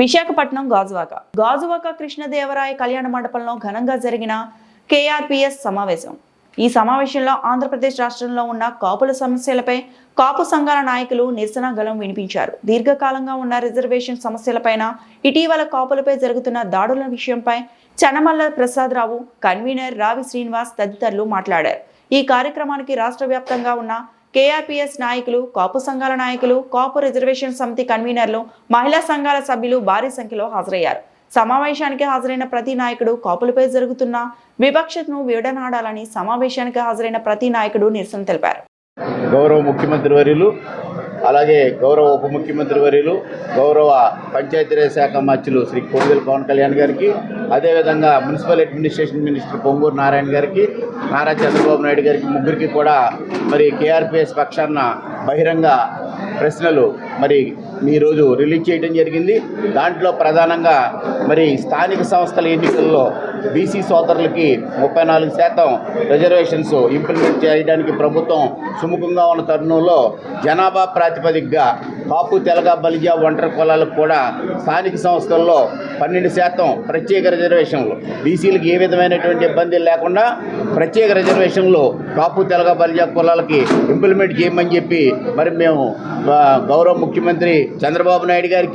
విశాఖపట్నం గాజువాక. గాజువాక కృష్ణదేవరాయ కళ్యాణ మండపంలో ఘనంగా జరిగిన కేఆర్పిఎస్ సమావేశం. ఈ సమావేశంలో ఆంధ్రప్రదేశ్ రాష్ట్రంలో ఉన్న కాపుల సమస్యలపై కాపు సంఘాల నాయకులు నిరసన గలం వినిపించారు. దీర్ఘకాలంగా ఉన్న రిజర్వేషన్ సమస్యలపైన ఇటీవల కాపులపై జరుగుతున్న దాడుల విషయంపై చనమల్ల ప్రసాదరావు కన్వీనర్ రావి శ్రీనివాస్ తదితరులు మాట్లాడారు. ఈ కార్యక్రమానికి రాష్ట్ర వ్యాప్తంగా ఉన్న కేఆర్పిఎస్ నాయకులు కాపు సంఘాల నాయకులు కాపు రిజర్వేషన్ సమితి కన్వీనర్లు మహిళా సంఘాల సభ్యులు భారీ సంఖ్యలో హాజరయ్యారు. సమావేశానికి హాజరైన ప్రతి నాయకుడు కాపులపై జరుగుతున్న వివక్షతను విడనాడాలని సమావేశానికి హాజరైన ప్రతి నాయకుడు నిరసన తెలిపారు. గౌరవ ముఖ్యమంత్రి వర్యులు అలాగే గౌరవ ఉప ముఖ్యమంత్రి వర్యులు గౌరవ పంచాయతీరాజ్ శాఖ మంత్రులు శ్రీ కొడుదల పవన్ కళ్యాణ్ గారికి అదేవిధంగా municipal administration minister Ponguru Narayana గారికి నారా చంద్రబాబు నాయుడు గారికి ముగ్గురికి కూడా మరి కేఆర్పిఎస్ పక్షాన బహిరంగ ప్రశ్నలు మరి ఈరోజు రిలీజ్ చేయడం జరిగింది. దాంట్లో ప్రధానంగా మరి స్థానిక సంస్థల ఎన్నికల్లో బీసీ సోదరులకి ముప్పై నాలుగు శాతం రిజర్వేషన్స్ ఇంప్లిమెంట్ చేయడానికి ప్రభుత్వం సుముఖంగా ఉన్న తరుణంలో జనాభా ప్రాతిపదికగా కాపు తెలగ బలిజ ఒంటరి కులాలకు కూడా స్థానిక సంస్థల్లో పన్నెండు శాతం ప్రత్యేక రిజర్వేషన్లు. బీసీలకు ఏ విధమైనటువంటి ఇబ్బంది లేకుండా ప్రత్యేక రిజర్వేషన్లు కాపు తెలగ బలిజ కులాలకి ఇంప్లిమెంట్ చేయమని చెప్పి మరి మేము గౌరవ ముఖ్యమంత్రి చంద్రబాబు నాయుడు గారికి